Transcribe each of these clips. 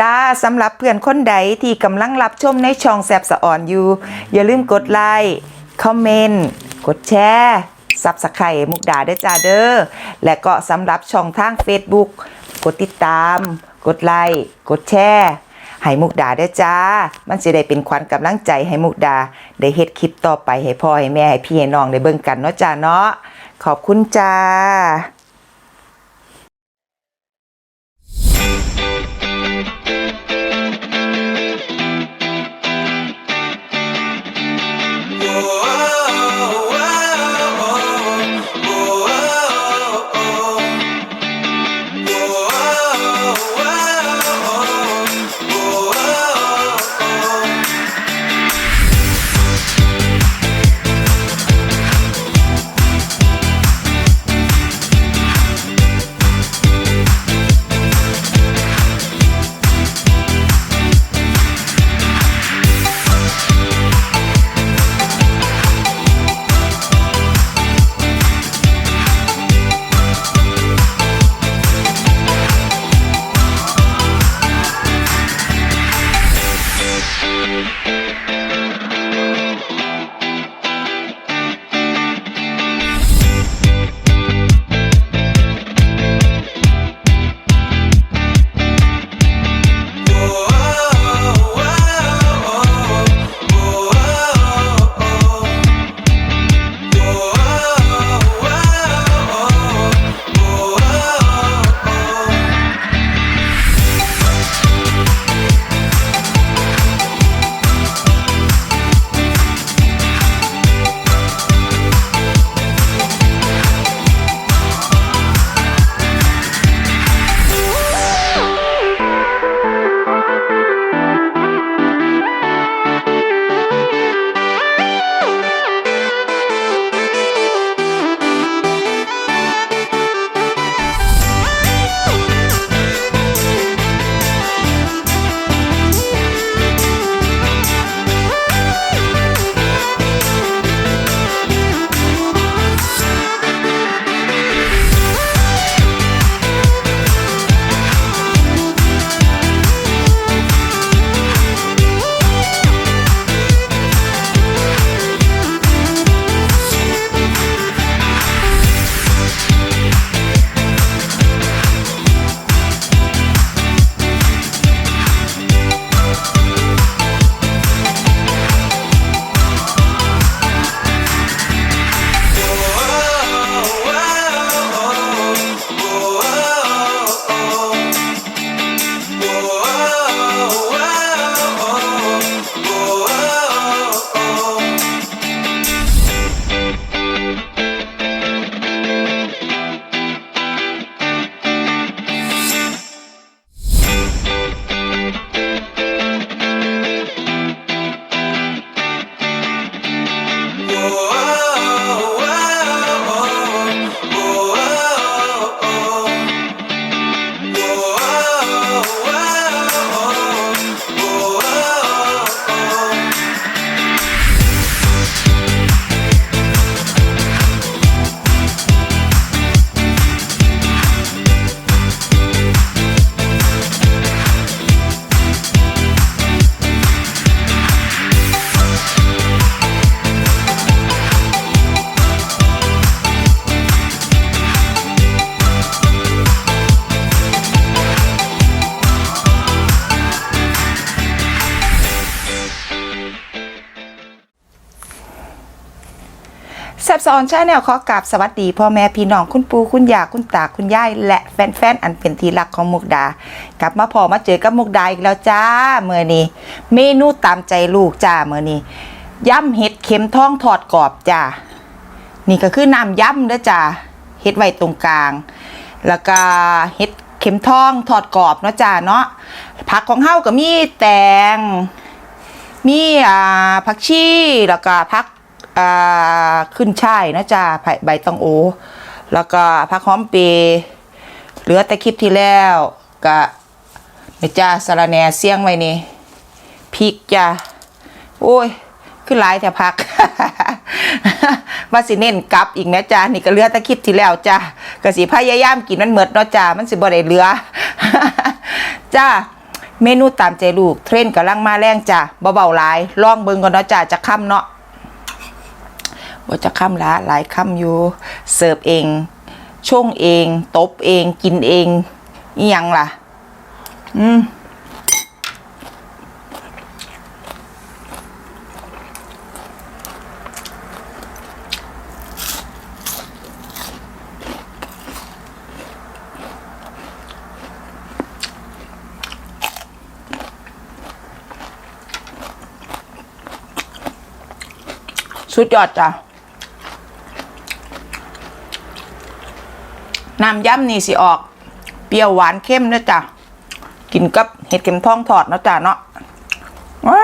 จ้าสำหรับเพื่อนคนใดที่กำลังรับชมในช่องแซบสะอ่อนอยู่ อย่าลืมกดไลค์คอมเมนต์กดแชร์ซับสไครต์มุกดาด้จ้าเด้อและก็สำหรับช่องทาง Facebook กดติดตาม กดไลค์กดแชร์ให้มุกดาด้จ้า มันจะได้เป็นขวัญกำลังใจให้มุกดา ได้เฮ็ดคลิปต่อไปให้พ่อให้แม่ให้พี่ให้น้องได้เบิ่งกันเนาะจ้าเนาะขอบคุณจ้า แซบซอนชาแนลขอกราบสวัสดีพ่อแม่พี่น้องคุณปู่คุณย่าคุณตาคุณยายและแฟนๆอันเป็นที่รักของมุกดา กลับมาพอมาเจอกับมุกดาอีกแล้วจ้าเมื่อนี้ เมนูตามใจลูกจ้าเมื่อนี้ย่ำเห็ดเข็มทองทอดกรอบจ้านี่ก็คือน้ำย่ำเด้อจ้าเห็ดไว้ตรงกลาง แล้วก็เห็ดเข็มทองทอดกรอบเนาะจ้าเนาะผักของเฮาก็มีแตงมีอ่าผักชีแล้วก็ผัก ขึ้นช่ายนะจ๊ะใบใบตองโอ แล้วก็ผักหอมเปเหลือแต่คลิปที่แล้วก็นี่จ้าสะรแหน่เสียงไว้นี่พริกจ้ะโอ้ยขึ้นหลายแต่ผักว่าสิเน้นกลับอีกนะจ้านี่ก็เลือต่คลิปที่แล้วจ้าก็สิพยายามกินมันเหมิดเนาะจ้ามันสิบ่ได้เหลือจ้าเมนูตามใจลูกเทรนด์กำลังมาแรงจ้ะเบาๆหลายลองเบิ่งก่อนเนาะจ้ะจะค่ำเนาะ ว่าจะค่ำละหลายค่ำอยู่ เสิร์ฟเองช่วงเอง ตบเอง กินเองอียังล่ะ อืมสุดยอดจ้ะ น้ำยำนี่สิออก เปรี้ยวหวานเข้มนะจ้ะกินกับเห็ดเข็มทองทอดนะจ้ะเนาะว้า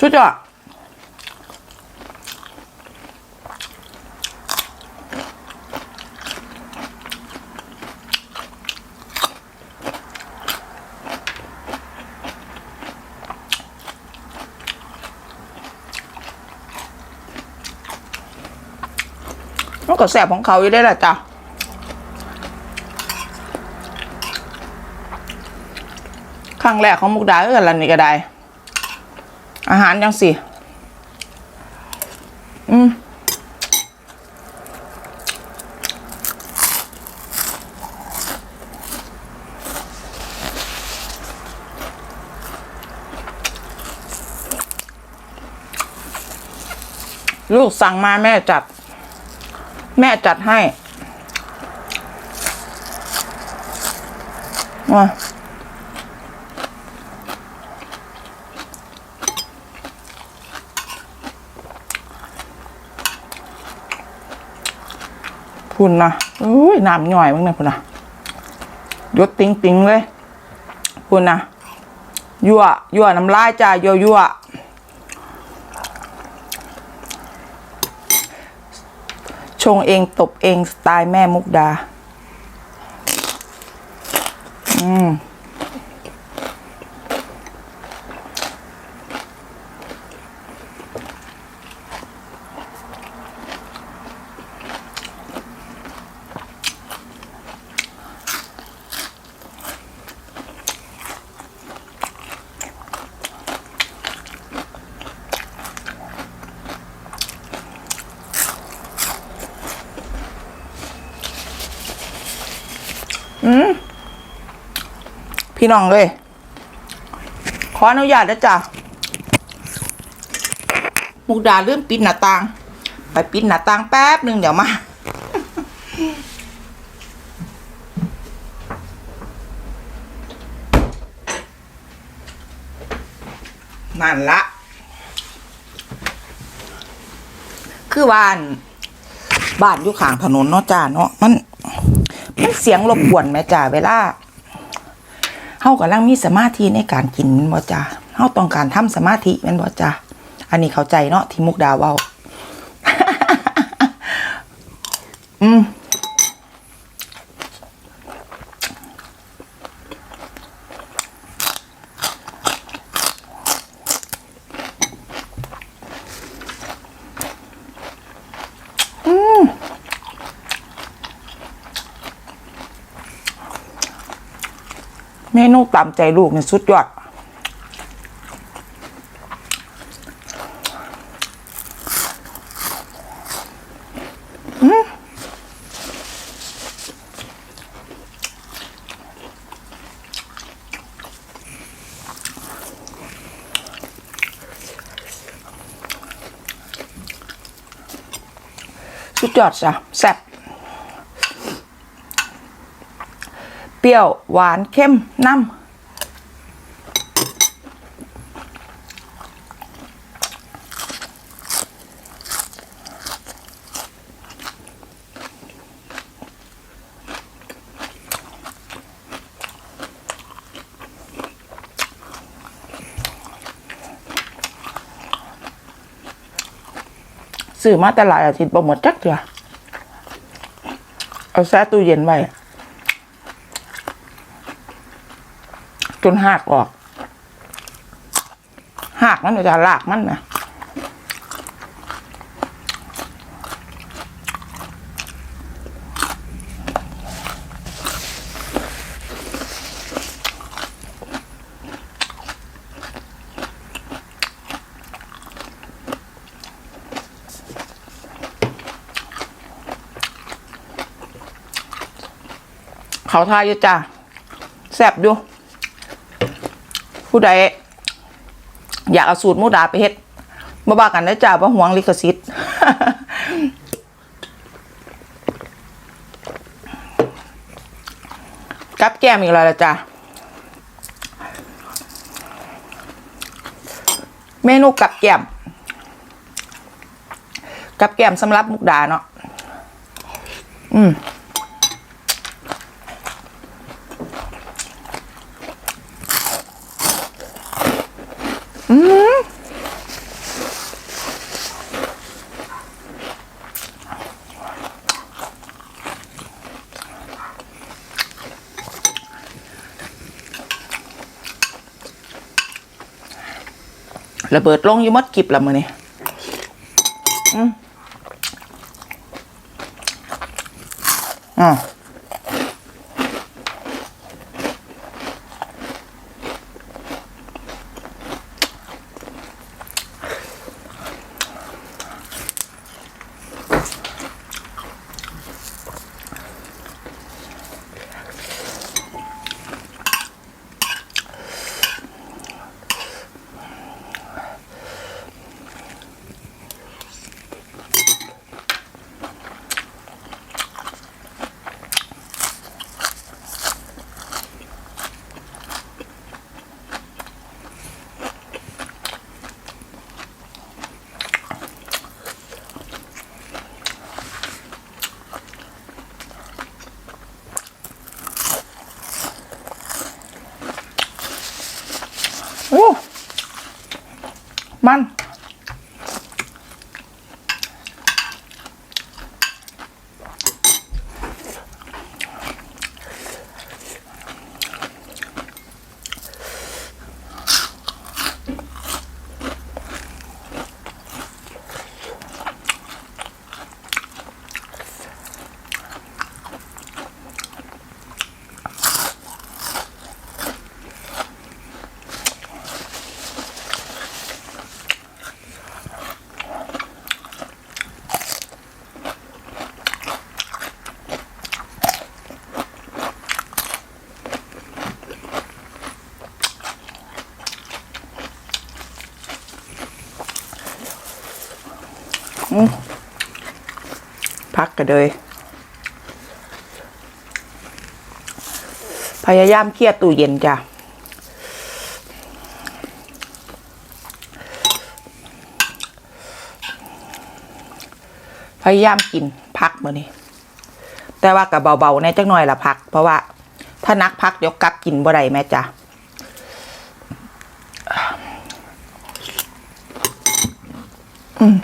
สุดยอ ก็แสบของเขาอยู่ได้แหละจ้ะครั้งแรกของมุกดาก็กันลันนี่ก็ได้ อาหารยังสิ อืมลูกสั่งมาแม่จัด แม่จัดให้มาพุ่นนะอุ้ยน้ำย่อยมั้งเนี่ยพุ่นนะยดติ้งติ้งเลย พุ่นนะยั่วยั่วน้ำลายจ้ายั่วยั่ว งเองตบเองสไตล์แม่มุกดา พี่น้องเลย ขออนุญาตนะจ๊ะมุกดาลืมปิดหน้าต่าง ไปปิดหน้าต่างแป๊บหนึ่งเดี๋ยวมา นั่นละ คือบ้านบ้านอยู่ข้างถนนเนาะจ้าเนาะมัน มันเสียงรบกวนแม่จ้าเวลาเฮากำลังมีสมาธิในการกินมันบ่จ้าเฮาต้องการทำสมาธิมันบ่จ้าอันนี้เข้าใจเนาะที่มุกดาเว้าอืม ตามใจลูกนี่สุดยอดสุดยอดจ้ะแซ่บเปรี้ยว หวาน เข้ม น้ำ ซื้อมาแต่หลายอาทิตย์บ่หมดจักเถื่อเอาแช่ตู้เย็นไว้จนหักออกหักมันจะลากมันนะ เขาทายอยู่จ้าแซ่บอยู่ ผู้ใดอยากเอาสูตรมูดาไปเฮ็ดบ่บากันนะจ้าบ่ห่วงลิขสิทธิ์กับแก้มอีกแล้วละจ้าเมนูกับแก้ม กับแก้มสำหรับมุกดาเนาะอืม ระเบิดลงอยู่หมดกิบละมือนี่อืมอ่าโอ้ มัน พักกันเลย พยายามเคลียร์ตู้เย็นจ้ะพยายามกินพักมื้อนี้ แต่ว่ากับเบาๆในจักหน่อยละพัก เพราะว่า ถ้านักพักเดี๋ยวกลับกินบ่ได้แม่จ้ะอืม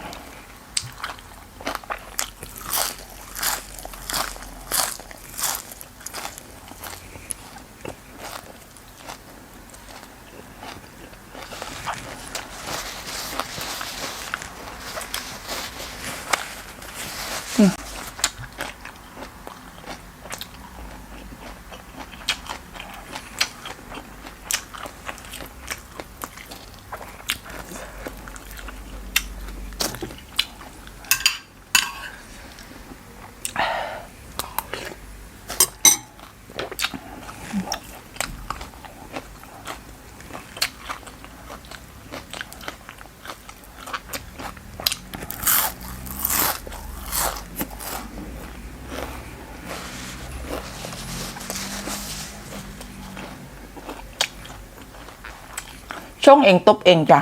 ช่องเองตบเองจ้ะ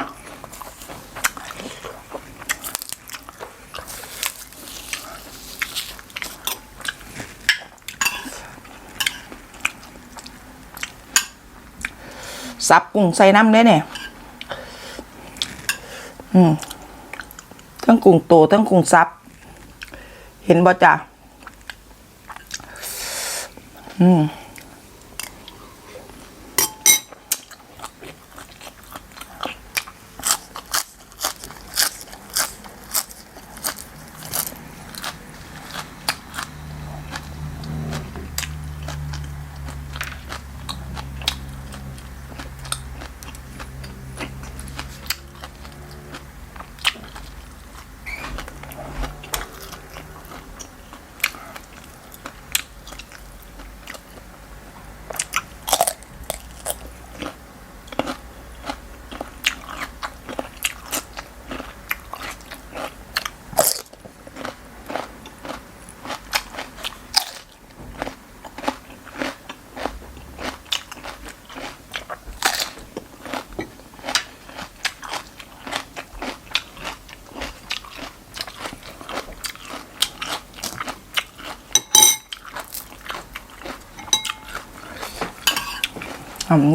สับกุ้งใส่น้ำได้เนี่ยอืมทั้งกุ้งโตทั้งกุ้งซับ เห็นบ่จ้ะอืม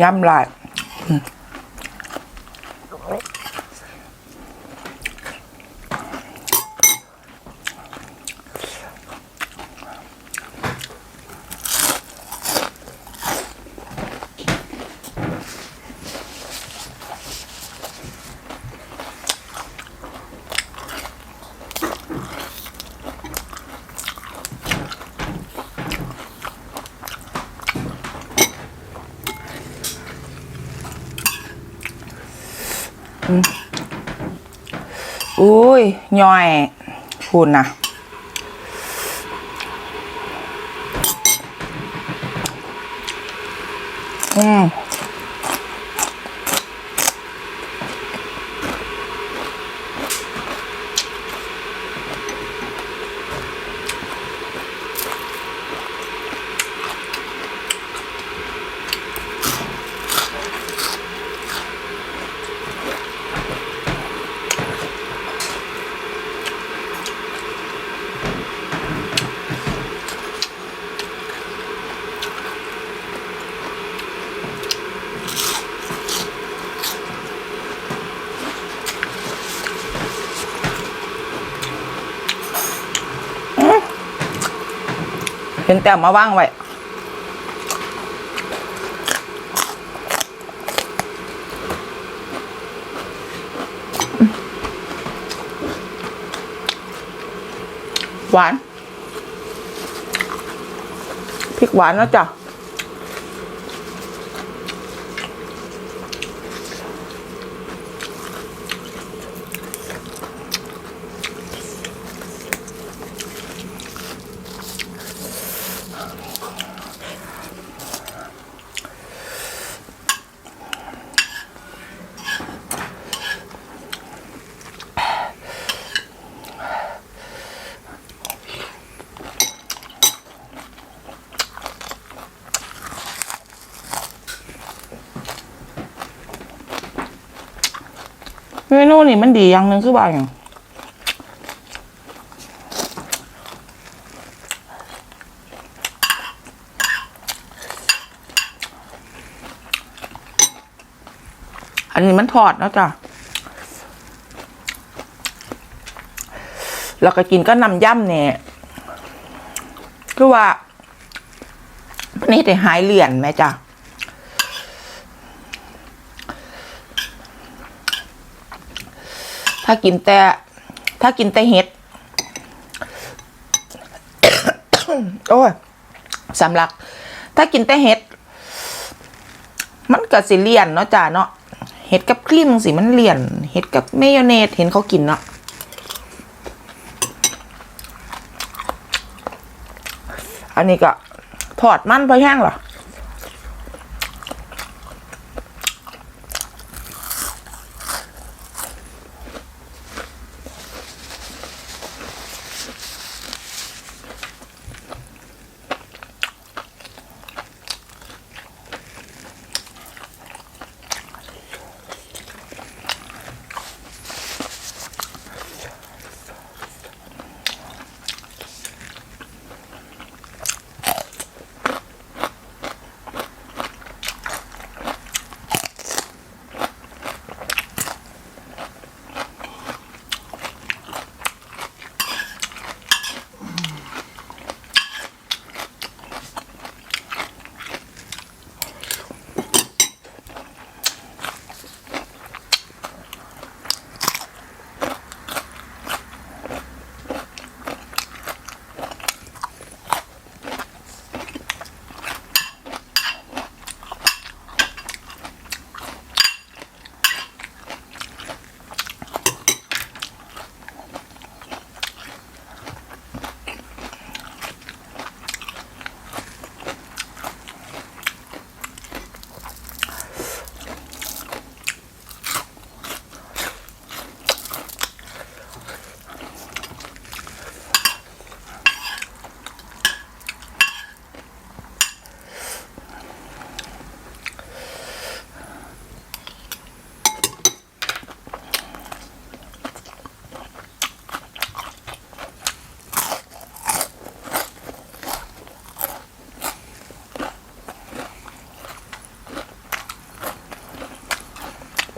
ย่ำลาย อุ้ยย่อยคุณนะอืม เป็นแต่มาว่างไว้หวานพริกหวานนะจ๊ะ เม นูนี่มันดีอย่างหนึ่งคือบ่าอย่างอันนี้มันทอดนะจ๊ะแล้วก็กินก็นำย่ำเนี่ยคือว่ามันนี่ได้หายเหลี่ยนไหมจ๊ะ ถ้ากินแต่ถ้ากินแต่เห็ด โอ้ยสำลัก ถ้ากินแต่เห็ด มันก็สิเลี่ยนเนาะจ้าเนาะเห็ดกับครีมสิมันเลี่ยน เห็ดกับเมยองเนสเห็นเขากินเนาะอันนี้ก็ ทอดมันพอแห้งเหรอ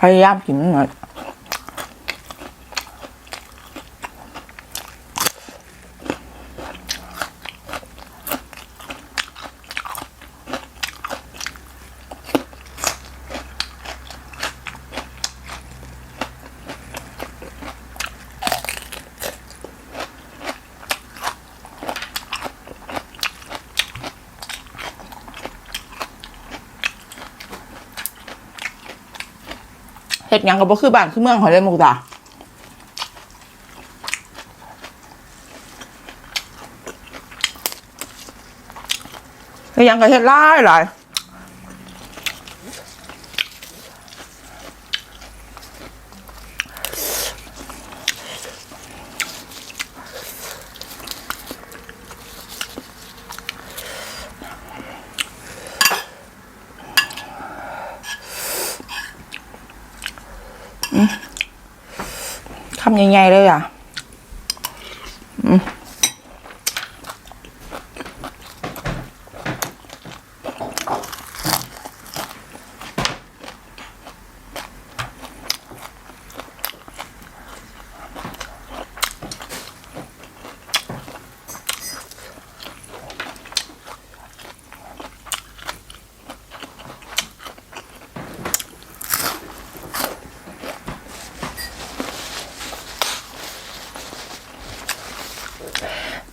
พยายามกินหน่อย เห็ดยังก็บ่คือบ้านคือเมืองหอยเลยมุกตาเฮ็ดยังก็เฮ็ดหลายหลาย คำใหญ่ๆเลยอะ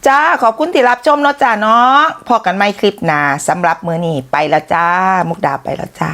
จ้าขอบคุณที่รับชมเนาะจ้าเนาะพอกันไม่คลิปหนาสำหรับมือนี้ไปแล้วจ้า มุกดาไปแล้วจ้า